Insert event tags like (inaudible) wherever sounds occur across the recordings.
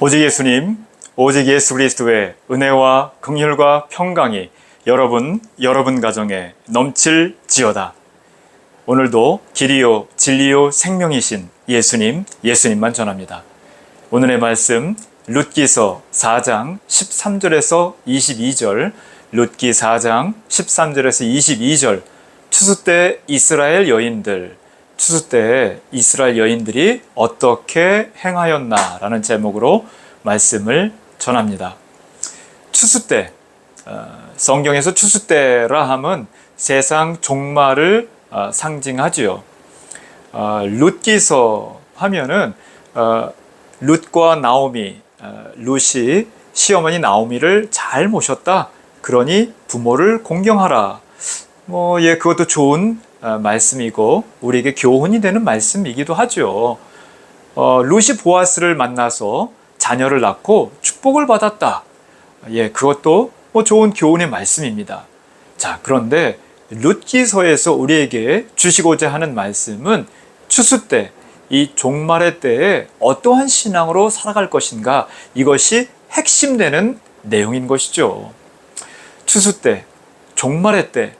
오직 예수님, 오직 예수 그리스도의 은혜와 긍휼과 평강이 여러분, 여러분 가정에 넘칠지어다. 오늘도 길이요, 진리요, 생명이신 예수님, 예수님만 전합니다. 오늘의 말씀 룻기서 4장 13절에서 22절, 룻기 4장 13절에서 22절, 추수 때 이스라엘 여인들, 추수 때 이스라엘 여인들이 어떻게 행하였나라는 제목으로 말씀을 전합니다. 추수 때, 어, 성경에서 추수 때라 함은 세상 종말을 어, 상징하지요. 어, 룻기서 하면은 어, 룻과 나오미, 어, 룻이 시어머니 나오미를 잘 모셨다. 그러니 부모를 공경하라. 뭐, 예, 그것도 좋은 어, 말씀이고 우리에게 교훈이 되는 말씀이기도 하죠. 어, 룻이 보아스를 만나서 자녀를 낳고 축복을 받았다. 예, 그것도 뭐 좋은 교훈의 말씀입니다. 자, 그런데 룻기서에서 우리에게 주시고자 하는 말씀은 추수 때, 이 종말의 때에 어떠한 신앙으로 살아갈 것인가 이것이 핵심되는 내용인 것이죠. 추수 때, 종말의 때,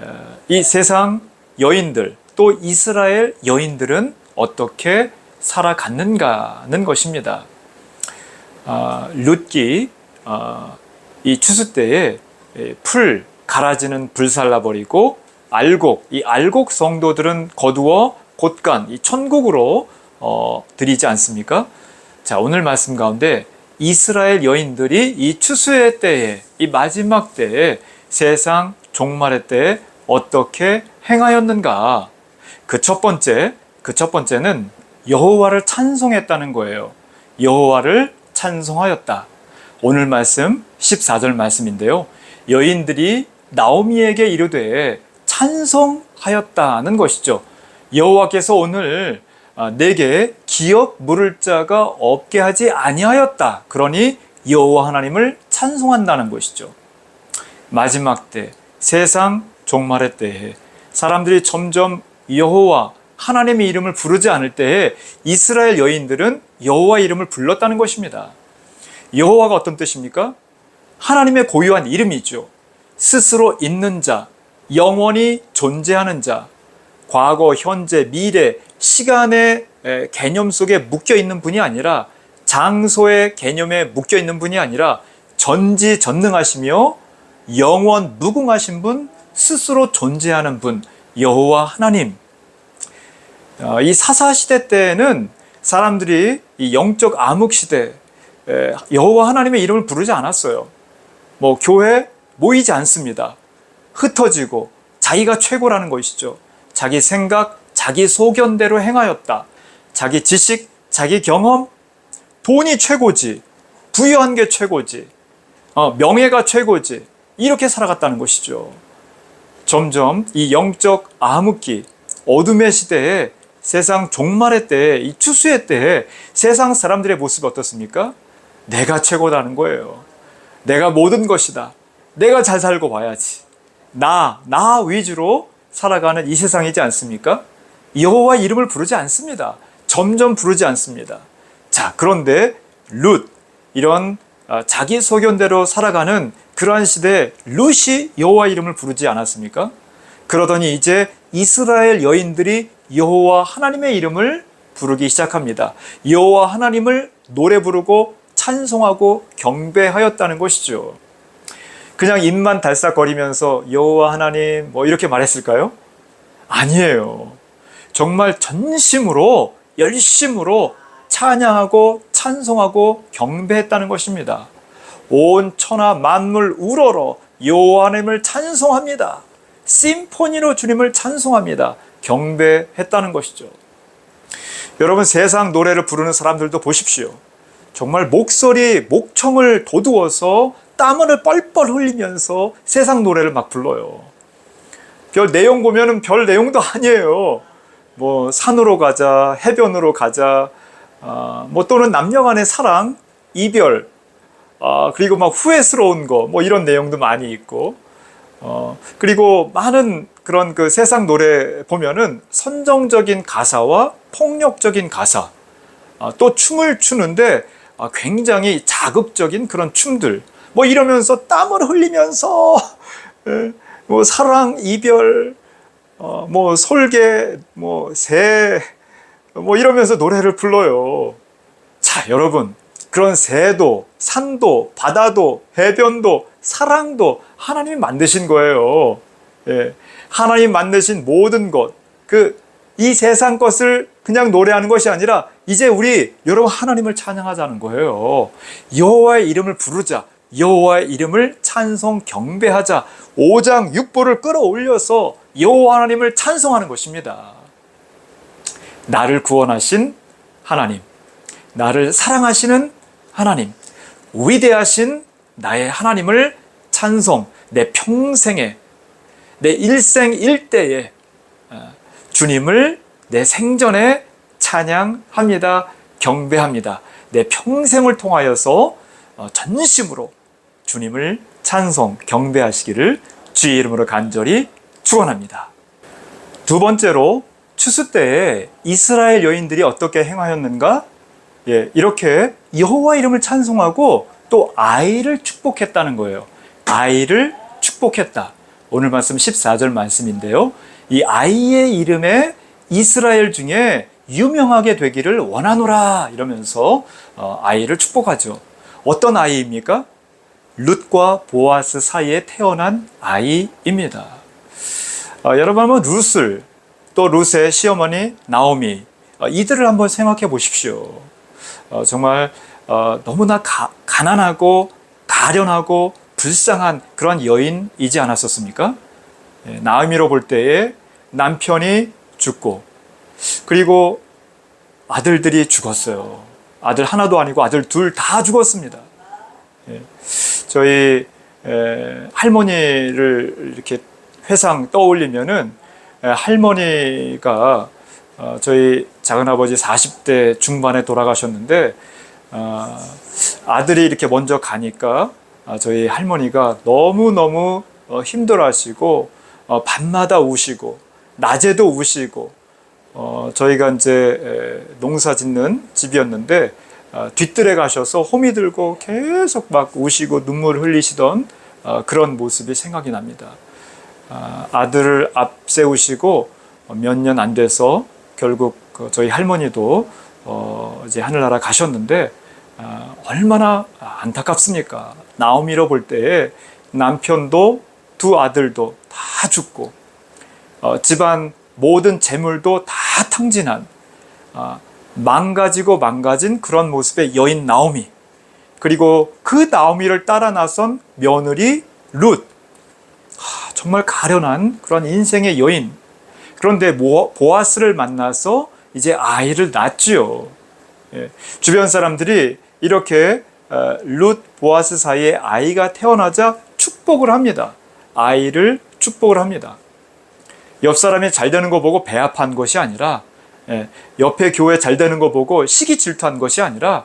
어, 이 세상 여인들 또 이스라엘 여인들은 어떻게 살아갔는가는 것입니다. 아, 룻기 아, 이 추수 때에 예, 풀 갈아지는 불 살라 버리고 알곡 이 알곡 성도들은 거두어 곧간 이 천국으로 어, 드리지 않습니까? 자 오늘 말씀 가운데 이스라엘 여인들이 이 추수의 때에 이 마지막 때에 세상 종말의 때에 어떻게 행하였는가? 그 첫 번째 그 첫 번째는 여호와를 찬송했다는 거예요. 여호와를 찬송하였다. 오늘 말씀 14절 말씀인데요. 여인들이 나오미에게 이르되 찬송하였다는 것이죠. 여호와께서 오늘 아, 내게 기업 물을 자가 없게 하지 아니하였다. 그러니 여호와 하나님을 찬송한다는 것이죠. 마지막 때 세상 종말의 때에 사람들이 점점 여호와 하나님의 이름을 부르지 않을 때에 이스라엘 여인들은 여호와 이름을 불렀다는 것입니다. 여호와가 어떤 뜻입니까? 하나님의 고유한 이름이죠. 스스로 있는 자, 영원히 존재하는 자, 과거, 현재, 미래, 시간의 개념 속에 묶여 있는 분이 아니라 장소의 개념에 묶여 있는 분이 아니라 전지전능하시며 영원 무궁하신 분, 스스로 존재하는 분, 여호와 하나님. 어, 이 사사 시대 때는 사람들이 이 영적 암흑 시대 여호와 하나님의 이름을 부르지 않았어요. 뭐 교회 모이지 않습니다. 흩어지고 자기가 최고라는 것이죠. 자기 생각, 자기 소견대로 행하였다. 자기 지식, 자기 경험, 돈이 최고지, 부유한 게 최고지, 어, 명예가 최고지. 이렇게 살아갔다는 것이죠. 점점 이 영적 암흑기, 어둠의 시대에 세상 종말의 때에, 이 추수의 때에 세상 사람들의 모습이 어떻습니까? 내가 최고다는 거예요. 내가 모든 것이다. 내가 잘 살고 봐야지. 나, 나 위주로 살아가는 이 세상이지 않습니까? 여호와 이름을 부르지 않습니다. 점점 부르지 않습니다. 자, 그런데 룻 이런 아, 자기 소견대로 살아가는 그러한 시대에 룻이 여호와 이름을 부르지 않았습니까? 그러더니 이제 이스라엘 여인들이 여호와 하나님의 이름을 부르기 시작합니다. 여호와 하나님을 노래 부르고 찬송하고 경배하였다는 것이죠. 그냥 입만 달싹거리면서 여호와 하나님 뭐 이렇게 말했을까요? 아니에요. 정말 전심으로 열심으로 찬양하고 찬송하고 경배했다는 것입니다. 온 천하 만물 우러러 여호와 하나님을 찬송합니다. 심포니로 주님을 찬송합니다. 경배했다는 것이죠. 여러분 세상 노래를 부르는 사람들도 보십시오. 정말 목소리, 목청을 도두어서 땀을 뻘뻘 흘리면서 세상 노래를 막 불러요. 별 내용 보면은 별 내용도 (laughs) 아니에요. 뭐 산으로 가자, 해변으로 가자, 아, 뭐 또는 남녀 간의 사랑, 이별, 아, 그리고 막 후회스러운 거, 뭐 이런 내용도 많이 있고, 어, 그리고 많은 그런 그 세상 노래 보면은 선정적인 가사와 폭력적인 가사, 아, 또 춤을 추는데 아, 굉장히 자극적인 그런 춤들 뭐 이러면서 땀을 흘리면서 (laughs) 예, 뭐 사랑 이별 어, 뭐 솔개 뭐새 뭐 이러면서 노래를 불러요. 자, 여러분. 그런 새도, 산도, 바다도, 해변도, 사랑도 하나님이 만드신 거예요. 예. 하나님 만드신 모든 것, 그, 이 세상 것을 그냥 노래하는 것이 아니라 이제 우리 여러분 하나님을 찬양하자는 거예요. 여호와의 이름을 부르자. 여호와의 이름을 찬송 경배하자. 5장 6보를 끌어올려서 여호와 하나님을 찬송하는 것입니다. 나를 구원하신 하나님, 나를 사랑하시는 하나님, 위대하신 나의 하나님을 찬송, 내 평생에, 내 일생 일대에 어, 주님을 내 생전에 찬양합니다. 경배합니다. 내 평생을 통하여서 어, 전심으로 주님을 찬송, 경배하시기를 주의 이름으로 간절히 축원합니다. 두 번째로 추수 때에 이스라엘 여인들이 어떻게 행하였는가? 예, 이렇게 여호와 이름을 찬송하고 또 아이를 축복했다는 거예요. 아이를 축복했다. 오늘 말씀 14절 말씀인데요. 이 아이의 이름에 이스라엘 중에 유명하게 되기를 원하노라 이러면서 어, 아이를 축복하죠. 어떤 아이입니까? 룻과 보아스 사이에 태어난 아이입니다. 어, 여러분 한번 룻을 또 룻의 시어머니 나오미 어, 이들을 한번 생각해 보십시오. 어, 정말 어, 너무나 가, 가난하고 가련하고 불쌍한 그런 여인이지 않았었습니까? 예, 나오미로 볼 때에 남편이 죽고 그리고 아들들이 죽었어요. 아들 하나도 아니고 아들 둘 다 죽었습니다. 예, 저희 에, 할머니를 이렇게 회상 떠올리면은 에, 할머니가 어, 저희 작은아버지 40대 중반에 돌아가셨는데 어, 아들이 이렇게 먼저 가니까 아, 저희 할머니가 너무너무 어, 힘들어하시고 어, 밤마다 우시고 낮에도 우시고 어, 저희가 이제 에, 농사 짓는 집이었는데 어, 뒤뜰에 가셔서 호미 들고 계속 막 우시고 눈물 흘리시던 어, 그런 모습이 생각이 납니다. 아, 아들을 앞세우시고 몇 년 안 돼서 결국 그 저희 할머니도 어, 이제 하늘나라 가셨는데 아, 얼마나 안타깝습니까? 나오미로 볼 때에 남편도 두 아들도 다 죽고 어, 집안 모든 재물도 다 탕진한 아, 망가지고 망가진 그런 모습의 여인 나오미 그리고 그 나오미를 따라 나선 며느리 룻 하, 정말 가련한 그런 인생의 여인 그런데 보아스를 만나서 이제 아이를 낳지요. 예, 주변 사람들이 이렇게 어, 룻 보아스 사이에 아이가 태어나자 축복을 합니다. 아이를 축복을 합니다. 옆 사람이 잘 되는 거 보고 배합한 것이 아니라 예, 옆에 교회 잘 되는 거 보고 시기 질투한 것이 아니라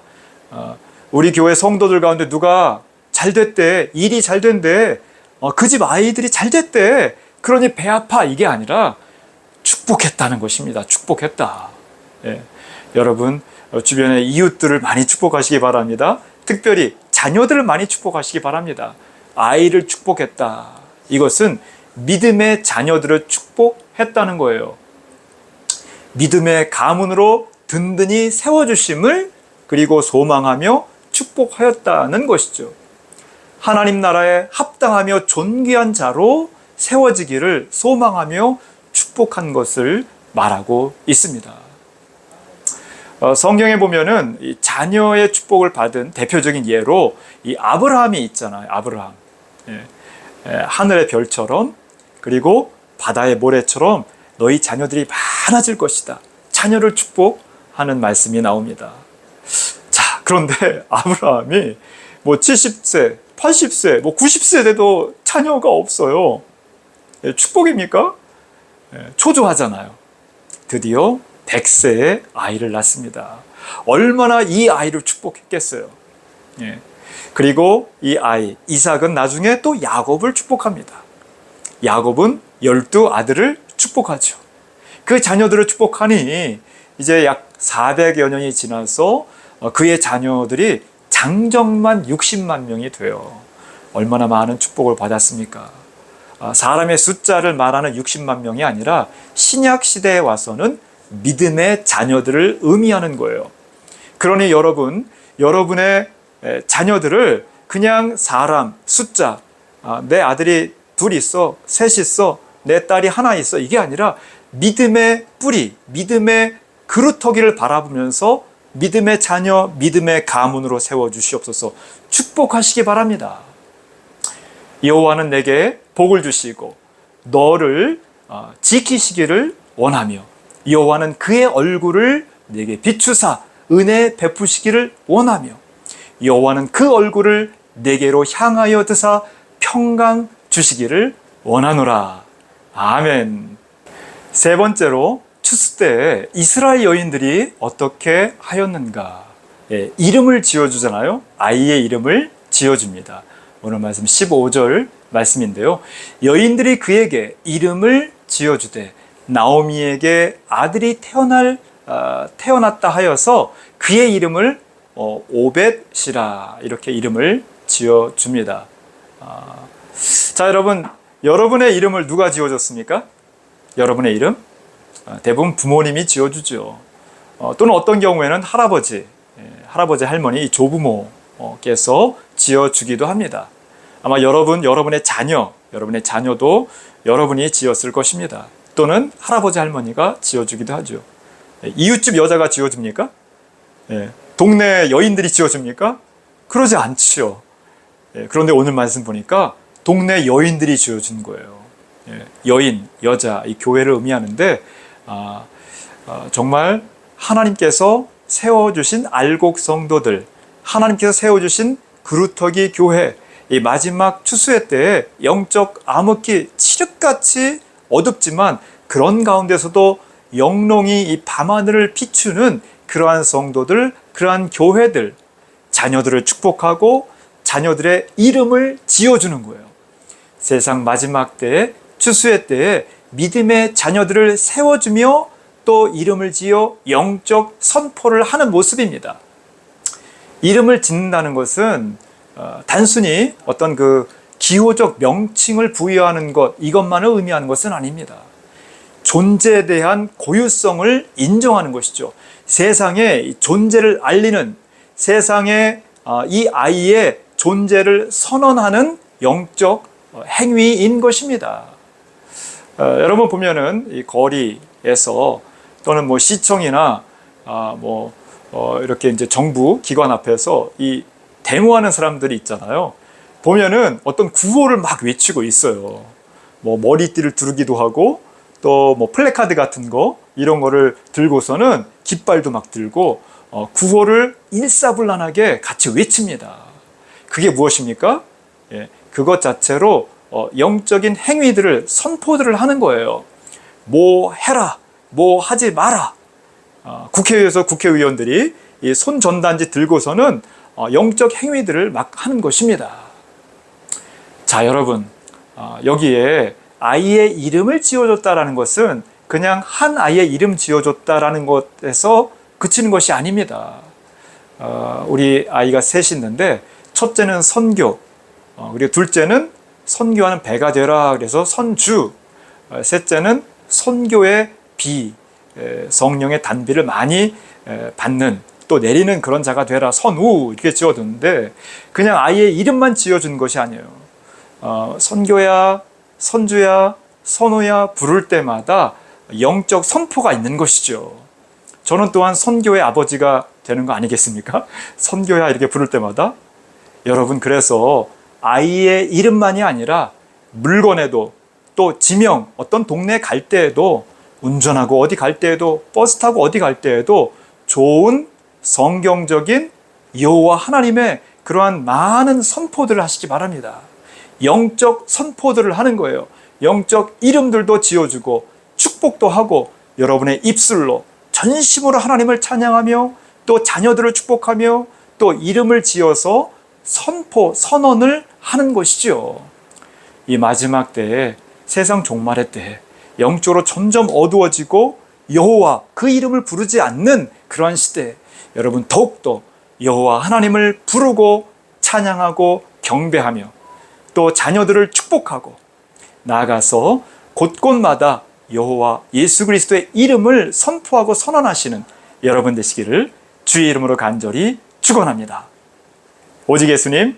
어, 우리 교회 성도들 가운데 누가 잘 됐대 일이 잘 된대 어, 그 집 아이들이 잘 됐대 그러니 배 아파 이게 아니라 축복했다는 것입니다. 축복했다. 예. 여러분 어, 주변의 이웃들을 많이 축복하시기 바랍니다. 특별히 자녀들을 많이 축복하시기 바랍니다. 아이를 축복했다. 이것은 믿음의 자녀들을 축복했다는 거예요. 믿음의 가문으로 든든히 세워주심을 그리고 소망하며 축복하였다는 것이죠. 하나님 나라에 합당하며 존귀한 자로 세워지기를 소망하며 축복한 것을 말하고 있습니다. 어, 성경에 보면은 이 자녀의 축복을 받은 대표적인 예로 이 아브라함이 있잖아요. 아브라함. 예, 예, 하늘의 별처럼 그리고 바다의 모래처럼 너희 자녀들이 많아질 것이다. 자녀를 축복하는 말씀이 나옵니다. 자, 그런데 (laughs) 아브라함이 뭐 70세, 80세, 뭐 90세 돼도 자녀가 없어요. 예, 축복입니까? 예, 초조하잖아요. 드디어 100세에 아이를 낳습니다. 얼마나 이 아이를 축복했겠어요. 예. 그리고 이 아이 이삭은 나중에 또 야곱을 축복합니다. 야곱은 열두 아들을 축복하죠. 그 자녀들을 축복하니 이제 약 400여 년이 지나서 어, 그의 자녀들이 장정만 60만 명이 돼요. 얼마나 많은 축복을 받았습니까? 아, 사람의 숫자를 말하는 60만 명이 아니라 신약 시대에 와서는 믿음의 자녀들을 의미하는 거예요. 그러니 여러분, 여러분의 에, 자녀들을 그냥 사람, 숫자, 아, 내 아들이 둘 있어, 셋 있어, 내 딸이 하나 있어, 이게 아니라 믿음의 뿌리, 믿음의 그루터기를 바라보면서 믿음의 자녀, 믿음의 가문으로 세워 주시옵소서 축복하시기 바랍니다. 여호와는 내게 복을 주시고 너를 어, 지키시기를 원하며 여호와는 그의 얼굴을 내게 비추사 은혜 베푸시기를 원하며 여호와는 그 얼굴을 내게로 향하여 드사 평강 주시기를 원하노라. 아멘. 세 번째로 추수 때 이스라엘 여인들이 어떻게 하였는가? 예, 이름을 지어주잖아요. 아이의 이름을 지어줍니다. 오늘 말씀 15절 말씀인데요. 여인들이 그에게 이름을 지어주되 나오미에게 아들이 태어날 어, 태어났다 하여서 그의 이름을 어, 오벳이라 이렇게 이름을 지어줍니다. 아, 자 여러분 여러분의 이름을 누가 지어줬습니까? 여러분의 이름 아, 대부분 부모님이 지어주죠. 어, 또는 어떤 경우에는 할아버지, 예, 할아버지 할머니 조부모께서 지어주기도 합니다. 아마 여러분 여러분의 자녀 여러분의 자녀도 여러분이 지었을 것입니다. 또는 할아버지 할머니가 지어주기도 하죠. 예, 이웃집 여자가 지어줍니까? 예, 동네 여인들이 지어줍니까? 그러지 않지요. 예, 그런데 오늘 말씀 보니까 동네 여인들이 지어준 거예요. 예, 여인, 여자, 이 교회를 의미하는데 아, 아, 정말 하나님께서 세워주신 알곡 성도들, 하나님께서 세워주신 그루터기 교회, 이 마지막 추수회 때에 영적 암흑기 칠흑같이 어둡지만 그런 가운데서도 영롱이 이 밤하늘을 비추는 그러한 성도들, 그러한 교회들, 자녀들을 축복하고 자녀들의 이름을 지어주는 거예요. 세상 마지막 때에 추수의 때에 믿음의 자녀들을 세워주며 또 이름을 지어 영적 선포를 하는 모습입니다. 이름을 짓는다는 것은 어, 단순히 어떤 그 기호적 명칭을 부여하는 것 이것만을 의미하는 것은 아닙니다. 존재에 대한 고유성을 인정하는 것이죠. 세상에 존재를 알리는 세상에 어, 이 아이의 존재를 선언하는 영적 행위인 것입니다. 어, 여러분 보면은 이 거리에서 또는 뭐 시청이나 아, 뭐 어, 이렇게 이제 정부 기관 앞에서 이 데모하는 사람들이 있잖아요. 보면은 어떤 구호를 막 외치고 있어요. 뭐 머리띠를 두르기도 하고 또 뭐 플래카드 같은 거 이런 거를 들고서는 깃발도 막 들고 어, 구호를 일사불란하게 같이 외칩니다. 그게 무엇입니까? 예, 그것 자체로 어, 영적인 행위들을 선포들을 하는 거예요. 뭐 해라, 뭐 하지 마라. 어, 국회에서 국회의원들이 이 손전단지 들고서는 어, 영적 행위들을 막 하는 것입니다. 자, 여러분, 어, 여기에 아이의 이름을 지어줬다라는 것은 그냥 한 아이의 이름 지어줬다라는 것에서 그치는 것이 아닙니다. 어, 우리 아이가 셋이 있는데 첫째는 선교, 어, 그리고 둘째는 선교하는 배가 되라 그래서 선주, 어, 셋째는 선교의 비, 에, 성령의 단비를 많이 에, 받는 또 내리는 그런 자가 되라 선우 이렇게 지어뒀는데 그냥 아이의 이름만 지어준 것이 아니에요. 어, 선교야, 선주야, 선우야 부를 때마다 영적 선포가 있는 것이죠. 저는 또한 선교의 아버지가 되는 거 아니겠습니까? (laughs) 선교야 이렇게 부를 때마다 여러분 그래서 아이의 이름만이 아니라 물건에도 또 지명 어떤 동네 갈 때에도 운전하고 어디 갈 때에도 버스 타고 어디 갈 때에도 좋은 성경적인 여호와 하나님의 그러한 많은 선포들을 하시기 바랍니다. 영적 선포들을 하는 거예요. 영적 이름들도 지어주고 축복도 하고 여러분의 입술로 전심으로 하나님을 찬양하며 또 자녀들을 축복하며 또 이름을 지어서 선포, 선언을 하는 것이죠. 이 마지막 때에 세상 종말의 때에 영적으로 점점 어두워지고 여호와 그 이름을 부르지 않는 그러한 시대에 여러분 더욱더 여호와 하나님을 부르고 찬양하고 경배하며 또 자녀들을 축복하고 나아가서 곳곳마다 여호와 예수 그리스도의 이름을 선포하고 선언하시는 여러분 되시기를 주의 이름으로 간절히 축원합니다. 오직 예수님